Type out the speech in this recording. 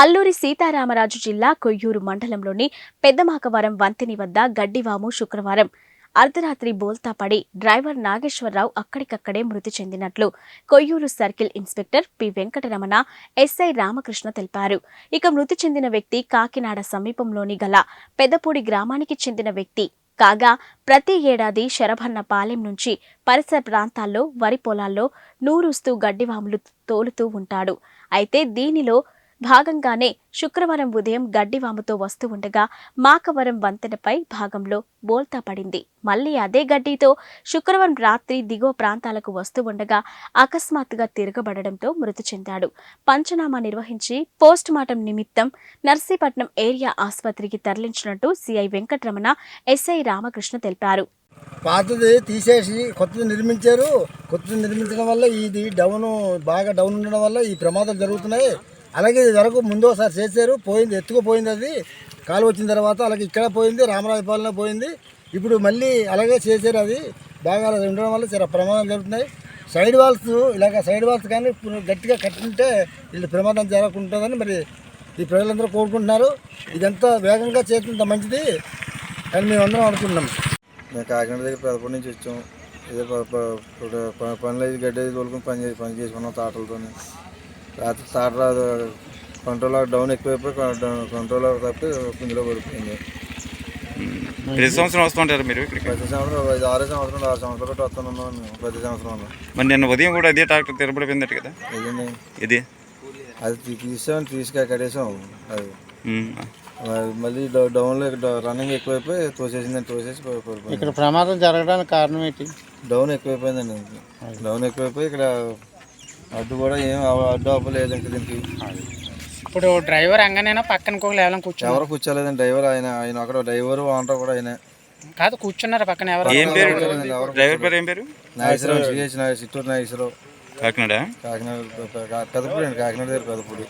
అల్లూరి సీతారామరాజు జిల్లా కొయ్యూరు మండలంలోని పెద్దమాకవరం వంతెని వద్ద గడ్డివాము శుక్రవారం అర్ధరాత్రి బోల్తా పడి డ్రైవర్ నాగేశ్వరరావు అక్కడికక్కడే మృతి చెందినట్లు Koyyuru circle inspector P Venkataramana SI Ramakrishna తెలిపారు. ఇక మృతి చెందిన వ్యక్తి కాకినాడ సమీపంలోని గల పెద్దపూడి గ్రామానికి చెందిన వ్యక్తి కాగా ప్రతి ఏడాది శరభన్నపాలెం నుంచి పరిసర ప్రాంతాల్లో వరి పొలాల్లో నూరుస్తూ గడ్డివాములు తోలుతూ ఉంటాడు. అయితే దీనిలో భాగంగానే శుక్రవారం ఉదయం గడ్డివాముతో వస్తూ ఉండగా మాకవరం వంతెనపై భాగంలో బోల్తా పడింది. మళ్ళీ అదే గడ్డితో శుక్రవారం రాత్రి దిగువ ప్రాంతాలకు వస్తూ ఉండగా అకస్మాత్తుగా తిరగబడడంతో మృతి చెందాడు. పంచనామా నిర్వహించి పోస్ట్ మార్టం నిమిత్తం నర్సీపట్నం ఏరియా ఆసుపత్రికి తరలించినట్టు సిఐ వెంకటరమణ ఎస్ఐ రామకృష్ణ తెలిపారు. పాతది తీసేసి కొత్తది నిర్మించారు. కొత్తది నిర్మించడం వల్ల ఇది డౌన్ బాగా డౌన్ ఉండడం వల్ల ఈ ప్రమాదం జరుగుతున్నాయి. అలాగే ఇది వరకు ముందు ఒకసారి చేశారు పోయింది ఎత్తుకుపోయింది అది. కాలు వచ్చిన తర్వాత అలాగే ఇక్కడ పోయింది రామరాజపాలెంలో పోయింది. ఇప్పుడు మళ్ళీ అలాగే చేశారు అది. బాగా అలా ఉండడం వల్ల చాలా ప్రమాదం జరుగుతున్నాయి. సైడ్ వాల్స్ ఇలాగ సైడ్ వాల్స్ కానీ గట్టిగా కట్టుంటే వీళ్ళు ప్రమాదం జరగకుంటుందని మరి ఈ ప్రజలందరూ కోరుకుంటున్నారు. ఇదంతా వేగంగా చేస్తుంత మంచిది అని మేము అందరం అనుకుంటున్నాం. మేము కాకినాడ దగ్గర పెదపూడి నుంచి వచ్చాం. ఇదే ఇప్పుడు పనులు అయితే గడ్డ తోలుకొని పని చేసి పని చేసుకున్నాం తాటలతో రాత్రి రాదు. కంట్రోల్ డౌన్ ఎక్కువైపోయి కంట్రోల్ తప్పి కుందిలో పడిపోయింది. ప్రతి సంవత్సరం వస్తుంటారు మీరు ప్రతి సంవత్సరం ఐదు ఆరు సంవత్సరం ఆరు సంవత్సరాలు బట్టి వస్తున్నాం మేము ప్రతి సంవత్సరం. మరి నిన్న ఉదయం కూడా అదే ట్రాక్టర్ తిరబడిపోయిందట కదా? ఇది? అది తీసాం తీసుక కట్టేసాం అది. మళ్ళీ డౌ- డౌన్లో డ- రన్నింగ్ ఎక్కువైపోయి తోసేసిందని తోసేసి ఇక్కడ ప్రమాదం జరగడానికి కారణం ఏంటి? డౌన్ ఎక్కువైపోయిందండి. డౌన్ ఎక్కువైపోయి ఇక్కడ అడ్డు కూడా ఏం అడ్డు అవ్వలేదు ఇంక దీనికి ఇప్పుడు డ్రైవర్ అంగనైనా పక్కన ఇంకొకరు ఎవరైనా కూర్చున్నారు ఎవరు కూర్చోలేదండి డ్రైవర్ ఆయన ఆయన అక్కడ డ్రైవర్ ఓనర్ కూడా ఆయన కాదు కూర్చున్నారు పక్కన ఎవరు ఏం పేరు ఎవరు డ్రైవర్ పేరు ఏం పేరు నాగేశ్వరం సిహెచ్ చిత్తూరు నాగేశ్వరం కాకినాడ కాకినాడ పెదపూడి అండి కాకినాడ దగ్గర పెదపూడి